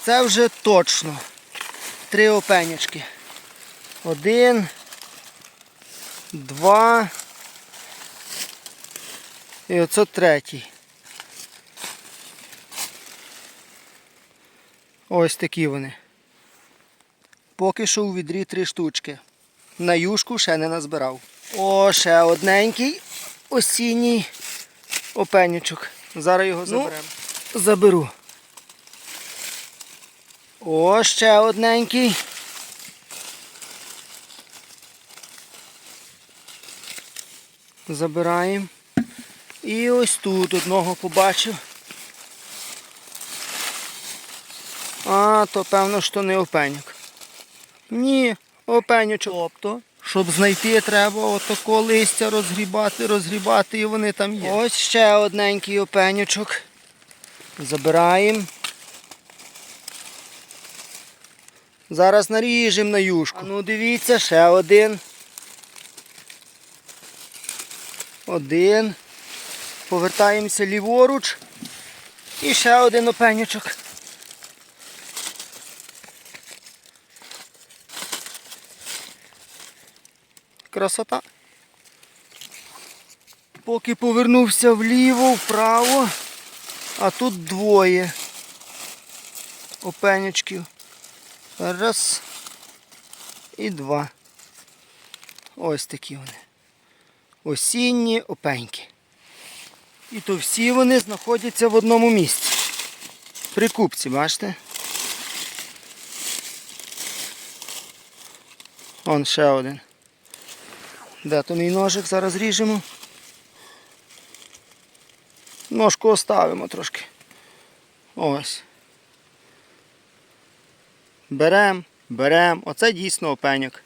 Оце вже точно. Три опенячки. Один. Два. І оце третій. Ось такі вони. Поки що у відрі три штучки. На юшку ще не назбирав. О, ще одненький осінній опенючок. Зараз його заберемо. заберу. О, ще одненький. Забираємо. І ось тут одного побачив. А, то певно, що не опенюк. Ні, опенючок. Тобто, щоб знайти, треба отако листя розгрібати, розгрібати, і вони там є. Ось ще одненький опенючок. Забираємо. Зараз наріжемо на юшку. А ну дивіться, ще один. Один. Повертаємося ліворуч. І ще один опенючок. Красота. Поки повернувся вліво, вправо, а тут двоє опенючків. Раз і два. Ось такі вони. Осінні опеньки. І то всі вони знаходяться в одному місці. При купці, бачите? Вон ще один. Де то мій ножик? Зараз ріжемо. Ножку оставимо трошки. Ось. Берем, берем. Оце дійсно опеньок.